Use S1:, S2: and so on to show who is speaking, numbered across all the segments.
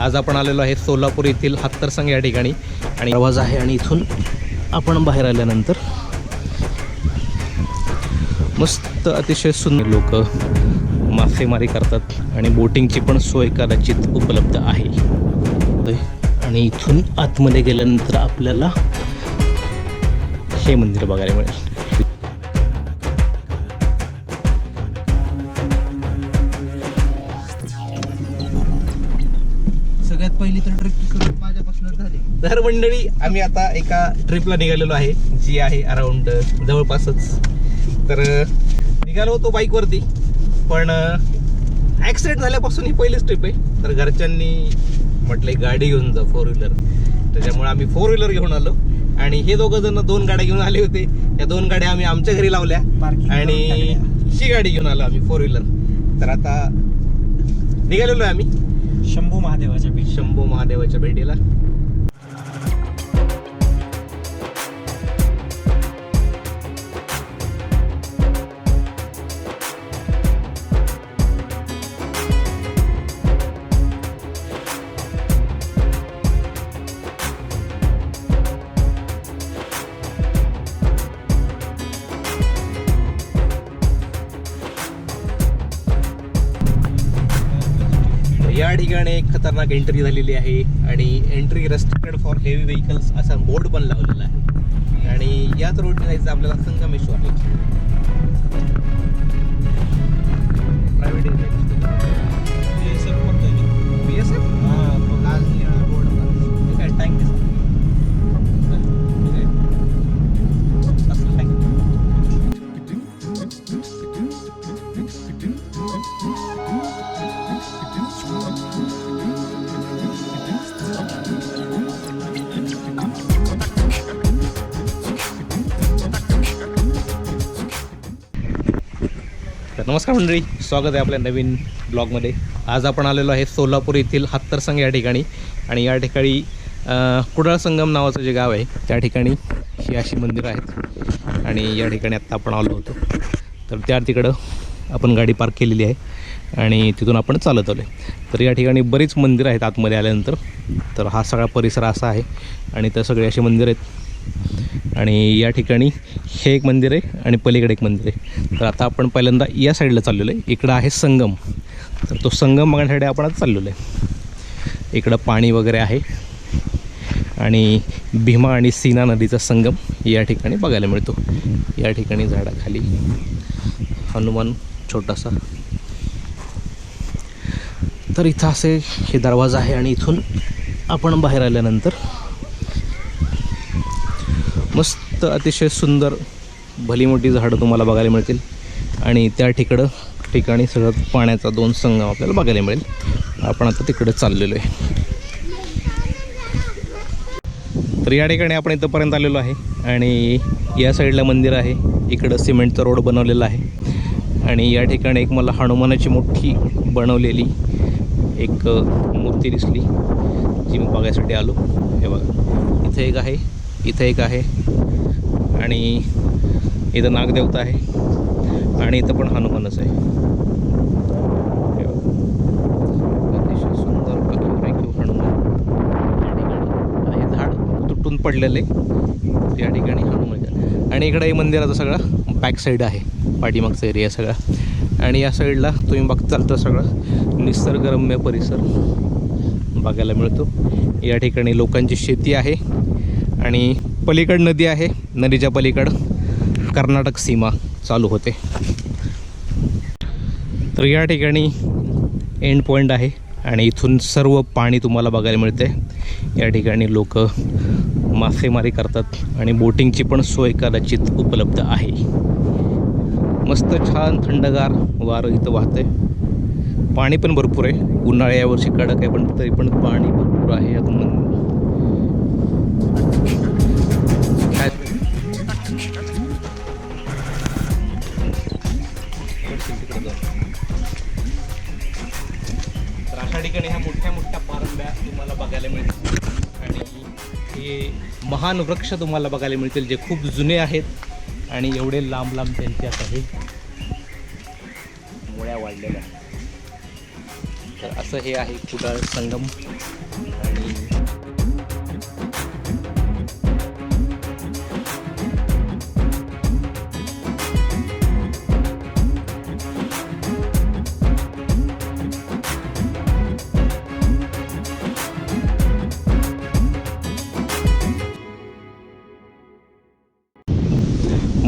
S1: आज आपण आलेलो आहे सोलापूर येथील हत्तरसंग या ठिकाणी. आणि आवाज आहे आणि इथून आपण बाहेर आल्यानंतर मस्त अतिशय सुंदर लोक मासेमारी करतात आणि बोटिंगची पण सोय कदाचित उपलब्ध आहे. आणि इथून आतमध्ये गेल्यानंतर आपल्याला हे मंदिर बघायला मिळेल.
S2: पहिली तर ट्रिप सुरुवात माझ्यापासूनच झाली.
S1: तर मंडळी आम्ही आता एका ट्रिपला निघालेलो आहे जी आहे अराउंड जवळपासच. तर निघालो होतो बाईकवरती पण ॲक्सिडेंट झाल्यापासून ही पहिलीच ट्रिप आहे. तर घरच्यांनी म्हटलं गाडी घेऊन जा फोर व्हीलर त्याच्यामुळे आम्ही फोर व्हीलर घेऊन आलो. आणि हे दोघं जण दोन गाड्या घेऊन आले होते. या दोन गाड्या आम्ही आमच्या घरी लावल्या. आणि ही गाडी घेऊन आलो आम्ही फोर व्हीलर तर आता निघालेलो आहे आम्ही.
S2: शंभू महादेवाच्या बीच
S1: शंभू महादेवाच्या भेटीला. ठिकाणी एक खतरनाक एंट्री झालेली आहे आणि entry restricted for heavy vehicles असा बोर्ड पण लावलेला आहे. आणि याच रोडने जायचं आपल्याला संगमेश्वरला नमस्कार मंडळी स्वागत आहे आपल्या नवीन ब्लॉगमध्ये. आज आपण आलेलो आहे सोलापूर येथील हत्तरसंग या ठिकाणी आणि या ठिकाणी कुडाळ संगम नावाचं जे गाव आहे त्या ठिकाणी ही अशी मंदिरं आहेत. आणि या ठिकाणी आत्ता आपण आलो होतो. तर त्या तिकडं आपण गाडी पार्क केलेली आहे आणि तिथून आपण चालत आलो आहे तर या ठिकाणी बरीच मंदिरं आहेत आतमध्ये आल्यानंतर. तर हा सगळा परिसर असा आहे आणि तर सगळे असे मंदिरं आहेत. आणि या ठिकाणी हे एक मंदिर आहे आणि पलीकडे एक मंदिर आहे. तर आता आपण पहिल्यांदा या साईडला चाललेलो आहे. इकडं आहे संगम. तर तो संगम बघण्यासाठी आपण आज चाललेलो आहे. इकडं पाणी वगैरे आहे. आणि भीमा आणि सीना नदीचा संगम या ठिकाणी बघायला मिळतो. या ठिकाणी झाडाखाली हनुमान छोटासा. तर इथं असे हे दरवाजा आहे आणि इथून आपण बाहेर आल्यानंतर मस्त अतिशय सुंदर भली मोठी झाडं तुम्हाला बघायला मिळतील. आणि त्या ठिकडं ठिकाणी सगळं पाण्याचा दोन संगम आपल्याला बघायला मिळेल. आपण आता तिकडे चाललेलो आहे. तर या ठिकाणी आपण इथंपर्यंत आलेलो आहे. आणि या साईडला मंदिर आहे. इकडं सिमेंटचा रोड बनवलेला आहे. आणि या ठिकाणी एक मला हनुमानाची मोठी बनवलेली एक मूर्ती दिसली जी मी बघायसाठी आलो. हे बघा इथे एक आहे. इथं एक आहे. आणि इथं नागदेवता आहे. आणि इथं पण हनुमानच आहे. अतिशय सुंदर राखीव हनुमान. आहे झाड तुटून पडलेले. या ठिकाणी हनुमान आणि इकडे हे मंदिराचा सगळा बॅक साईड आहे. पाठीमागचा एरिया सगळा. आणि या साईडला तुम्ही बघताल तर सगळं निसर्गरम्य परिसर बघायला मिळतो. या ठिकाणी लोकांची शेती आहे. आणि पलीकड नदी आहे नदीच्या पलीकड कर्नाटक सीमा चालू होते. तर या ठिकाणी एंड पॉईंट आहे आणि इथून सर्व पाणी तुम्हाला बघायला मिळते. या ठिकाणी लोक मासेमारी करतात आणि बोटिंगची पण सोय कदाचित उपलब्ध आहे. मस्त छान थंडगार वारं इथं वाहते पाणी पण भरपूर आहे. उन्हाळ्या यावर्षी कडक आहे पण तरी पण पाणी भरपूर आहे. यातून मोठ्या तुम्हाला बघायला मिळतील. आणि हे महान वृक्ष तुम्हाला बघायला मिळतील जे खूप जुने आहेत आणि एवढे लांब लांब त्यांचे आता हे मुळ्या वाढलेल्या तर असं हे आहे कुडाळ संगम. आणि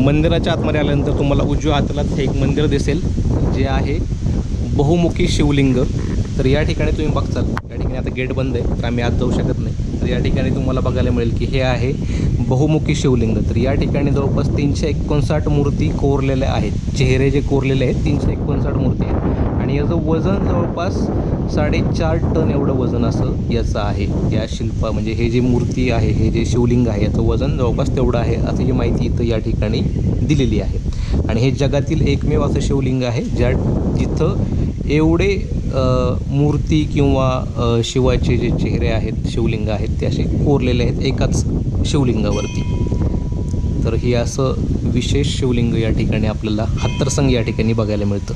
S1: मंदिराच्या आतमध्ये आल्यानंतर तुम्हाला उजव्या हाताला हे एक मंदिर दिसेल जे आहे बहुमुखी शिवलिंग. तर या ठिकाणी तुम्ही बघताल या ठिकाणी आता गेट बंद आहे तर आम्ही आत जाऊ शकत नाही. तर या ठिकाणी तुम्हाला बघायला मिळेल की हे आहे बहुमुखी शिवलिंग. तर या ठिकाणी जवळपास तीनशे एकोणसाठ मूर्ती कोरलेल्या आहेत. चेहरे जे कोरलेले आहेत तीनशे एकोणसाठ मूर्ती आहेत. आणि याचं वजन जवळपास साडेचार टन एवढं वजन असं याचं आहे. या शिल्पा म्हणजे हे जे मूर्ती आहे हे जे शिवलिंग आहे याचं वजन जवळपास तेवढं आहे असं जी माहिती इथं या ठिकाणी दिलेली आहे. आणि हे जगातील एकमेव असं शिवलिंग आहे ज्या जिथं एवढे मूर्ती किंवा शिवाचे जे चेहरे आहेत शिवलिंग आहेत ते असे कोरलेले आहेत एकाच शिवलिंगावरती. तर हे असं विशेष शिवलिंग या ठिकाणी आपल्याला हत्तरसंग या ठिकाणी बघायला मिळतं.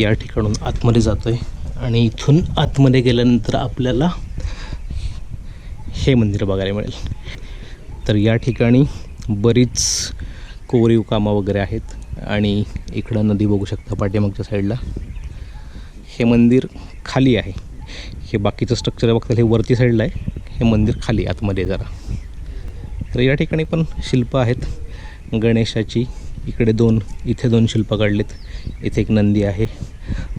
S1: या ठिकाणून आतमध्ये जातो आहे आणि इथून आतमध्ये गेल्यानंतर आपल्याला हे मंदिर बघायला मिळेल. तर या ठिकाणी बरीच कोरीव कामं वगैरे आहेत. आणि इकडं नदी बघू शकता पाठीमागच्या साईडला. हे मंदिर खाली आहे. हे बाकीचं स्ट्रक्चर बघता हे वरती साईडला आहे. हे मंदिर खाली आतमध्ये जरा. तर या ठिकाणी पण शिल्प आहेत. गणेशाची इकडे दोन इथे दोन शिल्प काढलेत. इथे एक नंदी आहे.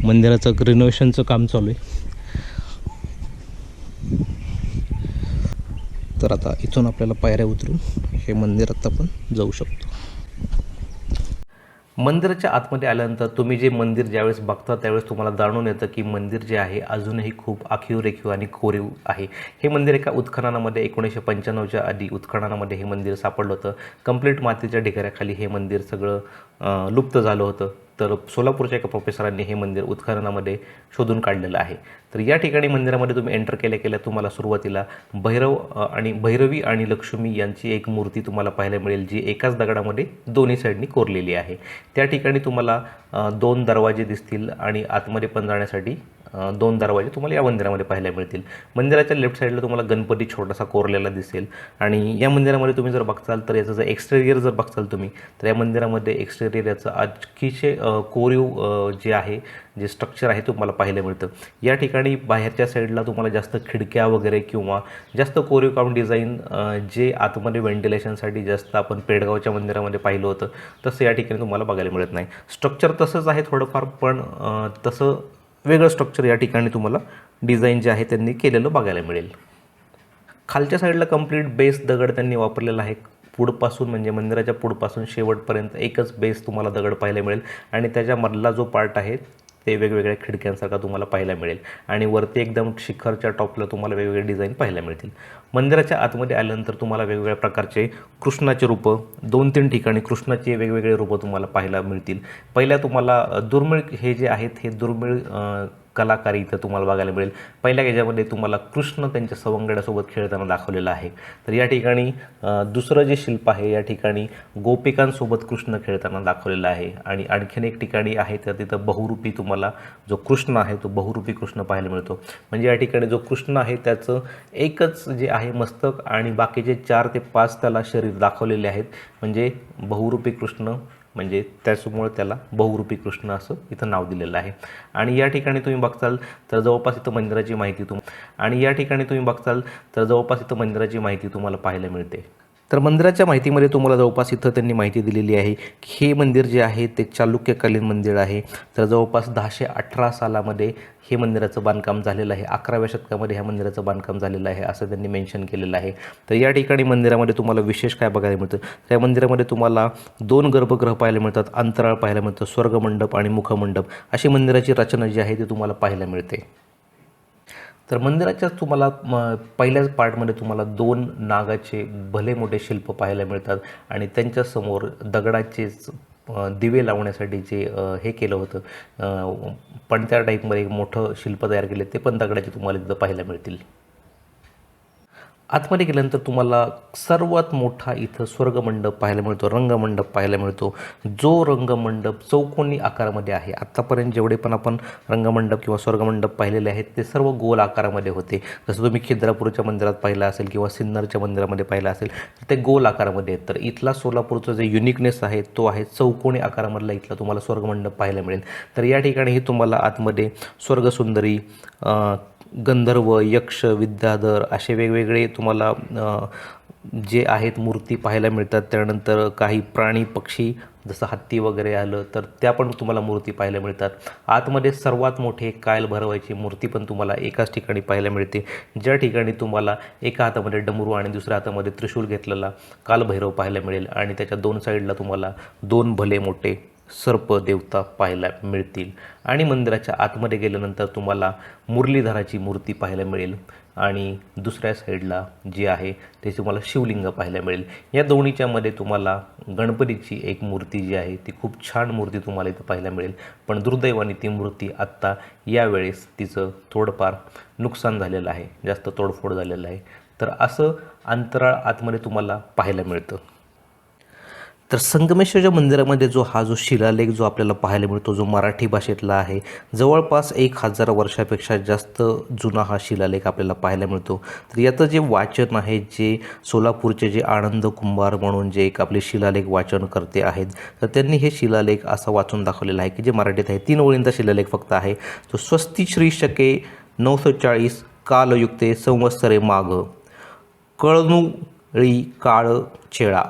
S1: मंदिराचं रिनोव्हेशनचं काम चालू आहे. तर आता इथून आपल्याला पायऱ्या उतरून हे मंदिरात आपण जाऊ शकतो. मंदिराच्या आतमध्ये आल्यानंतर तुम्ही जे मंदिर ज्यावेळेस बघता त्यावेळेस तुम्हाला जाणून येतं की मंदिर जे आहे अजूनही खूप आखीव रेखीव आणि कोरीव आहे. हे मंदिर एका उत्खननामध्ये एकोणीसशे पंच्याण्णवच्या आधी उत्खननामध्ये हे मंदिर सापडलं होतं. कंप्लीट मातीच्या ढिगाऱ्याखाली हे मंदिर सगळं लुप्त झालं होतं. तर सोलापूरच्या एका प्रोफेसरांनी हे मंदिर उत्खननामध्ये शोधून काढलेलं आहे. तर या ठिकाणी मंदिरामध्ये तुम्ही एंटर केल्या केल्या तुम्हाला सुरुवातीला भैरव आणि भैरवी आणि लक्ष्मी यांची एक मूर्ती तुम्हाला पाहायला मिळेल जी एकाच दगडामध्ये दोन्ही साईडनी कोरलेली आहे. त्या ठिकाणी तुम्हाला दोन दरवाजे दिसतील आणि आतमध्ये पण जाण्यासाठी दोन दरवाजे तुम्हाला या मंदिरामध्ये पाहायला मिळतील. मंदिराच्या लेफ्ट साईडला तुम्हाला गणपती छोटासा कोरलेला दिसेल. आणि या मंदिरामध्ये तुम्ही जर बघताल तर याचं जर एक्सटेरियर जर बघताल तुम्ही तर या मंदिरामध्ये एक्सटेरियर याचं अतिशय कोरीव जे आहे जे स्ट्रक्चर आहे तुम्हाला पाहायला मिळतं. या ठिकाणी बाहेरच्या साईडला तुम्हाला जास्त खिडक्या वगैरे किंवा जास्त कोरीव काम डिझाईन जे आतमध्ये व्हेंटिलेशनसाठी जास्त आपण पेडगावच्या मंदिरामध्ये पाहिलं होतं तसं या ठिकाणी तुम्हाला बघायला मिळत नाही. स्ट्रक्चर तसंच आहे थोडंफार पण तसं वेगळं स्ट्रक्चर या ठिकाणी तुम्हाला डिझाईन जे आहे त्यांनी केलेलं बघायला मिळेल. खालच्या साईडला कंप्लीट बेस दगड त्यांनी वापरलेला आहे. पुढपासून म्हणजे मंदिराच्या पुढपासून शेवटपर्यंत एकच बेस तुम्हाला दगड पाहायला मिळेल. आणि त्याच्या मधला जो पार्ट आहे ते वेगवेगळ्या खिडक्यांसारखा तुम्हाला पाहायला मिळेल. आणि वरती एकदम शिखरच्या टॉपला तुम्हाला वेगवेगळे डिझाईन पाहायला मिळतील. मंदिराच्या आतमध्ये आल्यानंतर तुम्हाला वेगवेगळ्या प्रकारचे कृष्णाचे रूपं दोन तीन ठिकाणी कृष्णाचे वेगवेगळे रूपं तुम्हाला पाहायला मिळतील. पहिल्या तुम्हाला दुर्मिळ हे जे आहेत हे दुर्मिळ कलाकारी इथं तुम्हाला बघायला मिळेल. पहिल्या याच्यामध्ये तुम्हाला कृष्ण त्यांच्या सवंगड्यासोबत खेळताना दाखवलेला आहे. तर या ठिकाणी दुसरं जे शिल्प आहे या ठिकाणी गोपिकांसोबत कृष्ण खेळताना दाखवलेलं आहे. आणि आणखीन एक ठिकाणी आहे तर तिथं बहुरूपी तुम्हाला जो कृष्ण आहे तो बहुरूपी कृष्ण पाहायला मिळतो. म्हणजे या ठिकाणी जो कृष्ण आहे त्याचं एकच जे आहे मस्तक आणि बाकीचे चार ते पाच त्याला शरीर दाखवलेले आहेत. म्हणजे बहुरूपी कृष्ण म्हणजे त्याच्यामुळे त्याला बहुरूपी कृष्ण असं इथं नाव दिलेलं आहे. आणि या ठिकाणी तुम्ही बघताल तर जवळपास इथं मंदिराची माहिती तुम आणि या ठिकाणी तुम्ही बघताल तर जवळपास इथं मंदिराची माहिती तुम्हाला पाहायला मिळते. तर मंदिराच्या माहितीमध्ये तुम्हाला जवळपास इथं त्यांनी माहिती दिलेली आहे की हे मंदिर जे आहे ते चालुक्यकालीन मंदिर आहे. तर जवळपास दहाशे अठरा सालामध्ये हे मंदिराचं बांधकाम झालेलं आहे. अकराव्या शतकामध्ये ह्या मंदिराचं बांधकाम झालेलं आहे असं त्यांनी मेन्शन केलेलं आहे. तर या ठिकाणी मंदिरामध्ये तुम्हाला विशेष काय बघायला मिळतं? तर त्या मंदिरामध्ये तुम्हाला दोन गर्भगृह पाहायला मिळतात. अंतराळ पाहायला मिळतं. स्वर्गमंडप आणि मुखमंडप. अशी मंदिराची रचना जी आहे ती तुम्हाला पाहायला मिळते. तर मंदिराच्याच तुम्हाला म पहिल्याच पार्टमध्ये तुम्हाला दोन नागाचे भले मोठे शिल्प पाहायला मिळतात आणि त्यांच्यासमोर दगडाचेच दिवे लावण्यासाठी जे हे केलं होतं पण त्या टाईपमध्ये एक मोठं शिल्प तयार केले ते पण दगडाचे तुम्हाला तिथं पाहायला मिळतील. आतमध्ये गेल्यानंतर तुम्हाला सर्वात मोठा इथं स्वर्गमंडप पाहायला मिळतो रंगमंडप पाहायला मिळतो. जो रंगमंडप चौकोनी आकारामध्ये आहे आत्तापर्यंत जेवढे पण आपण रंगमंडप किंवा स्वर्गमंडप पाहिलेले आहेत ते सर्व गोल आकारामध्ये होते. जसं तुम्ही खिद्रापूरच्या मंदिरात पाहिलं असेल किंवा सिन्नरच्या मंदिरामध्ये पाहिलं असेल तर ते गोल आकारामध्ये आहेत. तर इथला सोलापूरचा जे युनिकनेस आहे तो आहे चौकोनी आकारामधला इथला तुम्हाला स्वर्गमंडप पाहायला मिळेल. तर या ठिकाणीही तुम्हाला आतमध्ये स्वर्गसुंदरी गंधर्व यक्ष विद्याधर असे वेगवेगळे तुम्हाला जे आहेत मूर्ती पाहायला मिळतात. त्यानंतर काही प्राणी पक्षी जसं हत्ती वगैरे आलं तर त्या पण तुम्हाला मूर्ती पाहायला मिळतात. आतमध्ये सर्वात मोठे कायल भरवायची मूर्ती पण तुम्हाला एकाच ठिकाणी पाहायला मिळते. ज्या ठिकाणी तुम्हाला एका हातामध्ये डमरू आणि दुसऱ्या हातामध्ये त्रिशूल घेतलेला कालभैरव पाहायला मिळेल. आणि त्याच्या दोन साईडला तुम्हाला दोन भले मोठे सर्प देवता पाहायला मिळतील. आणि मंदिराच्या आतमध्ये गेल्यानंतर तुम्हाला मुरलीधराची मूर्ती पाहायला मिळेल. आणि दुसऱ्या साईडला जे आहे ते तुम्हाला शिवलिंग पाहायला मिळेल. या दोन्हीच्यामध्ये तुम्हाला गणपतीची एक मूर्ती जी आहे ती खूप छान मूर्ती तुम्हाला इथं पाहायला मिळेल. पण दुर्दैवाने ती मूर्ती आत्ता यावेळेस तिचं थोडंफार नुकसान झालेलं आहे. जास्त तोडफोड झालेलं आहे. तर असं अंतराळ आतमध्ये तुम्हाला पाहायला मिळतं. तर संगमेश्वरच्या मंदिरामध्ये जो हा जो शिलालेख जो आपल्याला पाहायला मिळतो जो मराठी भाषेतला आहे जवळपास एक हजार वर्षापेक्षा जास्त जुना हा शिलालेख आपल्याला पाहायला मिळतो. तर याचं जे वाचन आहे जे सोलापूरचे जे आनंद कुंभार म्हणून जे एक आपले शिलालेख वाचन करते आहेत तर त्यांनी हे शिलालेख असं वाचून दाखवलेला आहे की जे मराठीत आहे. तीन ओळींचा शिलालेख फक्त आहे. तो स्वस्ती श्री शके नऊशे चाळीस कालयुक्ते संवत्सरे माग कळनुळी काळ चेळा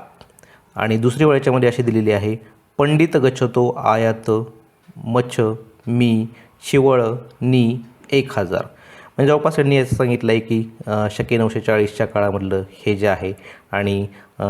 S1: आणि दुसरी वेळेच्यामध्ये अशी दिलेली आहे पंडित गच्छतो आयात मच्छ मी शिवळ नी एक हजार. म्हणजे जवळपास यांनी असं सांगितलं आहे की शके नऊशे चाळीसच्या काळामधलं हे जे आहे आणि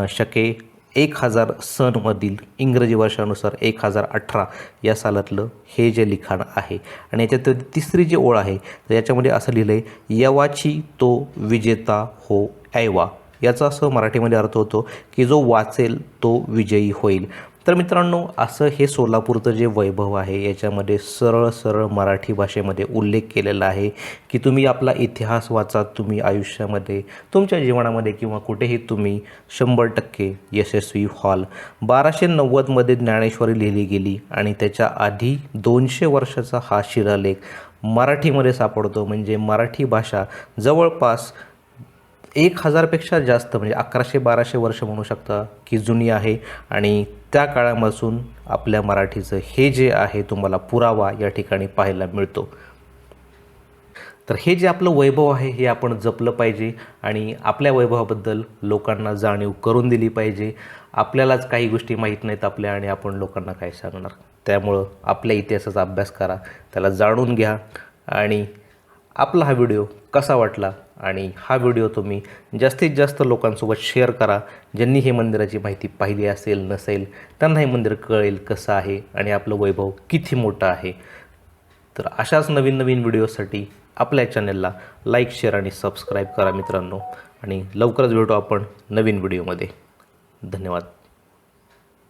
S1: शके एक हजार सनमधील इंग्रजी वर्षानुसार एक हजार अठरा या सालातलं हे जे लिखाण आहे. आणि याच्यात तिसरी जी ओळ आहे तर याच्यामध्ये असं लिहिलं आहे यवाची तो विजेता हो ऐवा. याचा असं मराठीमध्ये अर्थ होतो की जो वाचेल तो विजयी होईल. तर मित्रांनो असं हे सोलापूरचं जे वैभव आहे याच्यामध्ये सरळ सरळ मराठी भाषेमध्ये उल्लेख केलेला आहे की तुम्ही आपला इतिहास वाचा तुम्ही आयुष्यामध्ये तुमच्या जीवनामध्ये किंवा कुठेही तुम्ही शंभर टक्के यशस्वी व्हाल. बाराशे नव्वदमध्ये ज्ञानेश्वरी लिहिली गेली आणि त्याच्या आधी दोनशे वर्षाचा हा शिलालेख मराठीमध्ये सापडतो. म्हणजे मराठी भाषा जवळपास एक हजारपेक्षा जास्त म्हणजे अकराशे बाराशे वर्ष म्हणू शकता की जुनी आहे. आणि त्या काळापासून आपल्या मराठीचं हे जे आहे तुम्हाला पुरावा या ठिकाणी पाहायला मिळतो. तर हे जे आपलं वैभव आहे हे आपण जपलं पाहिजे. आणि आपल्या वैभवाबद्दल लोकांना जाणीव करून दिली पाहिजे. आपल्यालाच काही गोष्टी माहीत नाहीत आपल्या आणि आपण लोकांना काय सांगणार? त्यामुळं आपल्या इतिहासाचा अभ्यास करा त्याला जाणून घ्या. आणि आपला हा व्हिडिओ कसा वाटला आणि हा व्हिडिओ तुम्ही जास्तीत जास्त लोकांसोबत शेअर करा ज्यांनी हे मंदिराची माहिती पाहिली असेल नसेल त्यांना हे मंदिर कळेल कसं आहे आणि आपलं वैभव किती मोठं आहे. तर अशाच नवीन नवीन व्हिडिओसाठी आपल्या चॅनलला लाईक शेअर आणि सबस्क्राईब करा मित्रांनो. आणि लवकरच भेटू आपण नवीन व्हिडिओमध्ये. धन्यवाद.